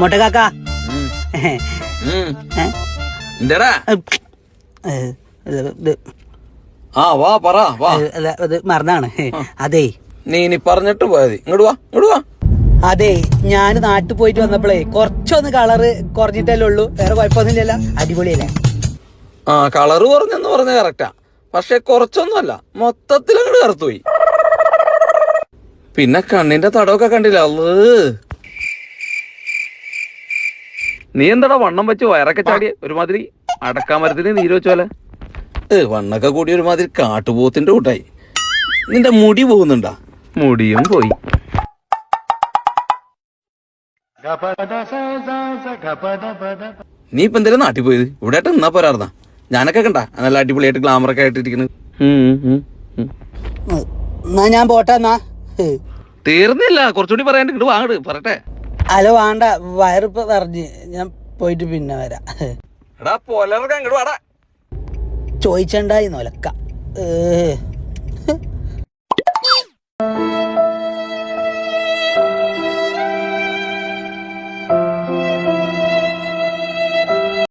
മൊട്ട കാക്ക. എന്തേടാ? ആ വാ പറ വാ. അത് മറന്നാണ്. അതെ. നീ ഇനി പറഞ്ഞിട്ട് പോയത്. ഇങ്ങോട്ട് വാ ഇങ്ങോട്ട് വാ. അതെ ഞാൻ നാട്ടിൽ പോയിട്ട് വന്നപ്പോഴേ കുറച്ചൊന്ന് കളറ് കുറഞ്ഞിട്ടല്ലേ ഉള്ളൂ. വേറെ കുഴപ്പമൊന്നുമില്ലല്ലോ. അടിപൊളിയല്ലേ? ആ കളറ് കുറഞ്ഞെന്ന് പറഞ്ഞ കറക്റ്റാ പക്ഷെ കുറച്ചൊന്നുമല്ല. മൊത്തത്തിൽ അങ്ങോട്ട് കറുത്തുപോയി. പിന്നെ കണ്ണിന്റെ തടമൊക്കെ കണ്ടില്ല? അള്ള്. നീ എന്താടാ വണ്ണം വെച്ച് വയറൊക്കെ ചാടി ഒരുമാതിരി അടക്കാമരത്തിന് നീര് വെച്ചോലെ വണ്ണൊക്കെ കൂടി ഒരുമാതിരി കാട്ടുപോത്തിന്റെ കൂട്ടായി. നിന്റെ മുടി പോകുന്നുണ്ടാ? മുടിയും പോയി. നീ ഇപ്പൊ എന്തേലും നാട്ടിൽ പോയത്? ഇവിടെ ആയിട്ട് നിന്നാ പോരാർന്നാ ഞാനൊക്കെ കണ്ട നല്ല അടിപൊളിയായിട്ട് ഗ്ലാമറൊക്കെ ആയിട്ട് ഇരിക്കുന്നത് എന്നാ ഞാൻ പോട്ടെ എന്നാ. തീർന്നില്ല കുറച്ചുകൂടി പറയാണ്ട് ഇങ്ങോട്ട് വാങ്ങട് പറട്ടെ അല്ല വേണ്ട വയറിപ്പ പറഞ്ഞ് ഞാൻ പോയിട്ട് പിന്നെ വരാം. ചോയിച്ചണ്ടായി ചോദിച്ചണ്ടായി നോലക്ക. ഏ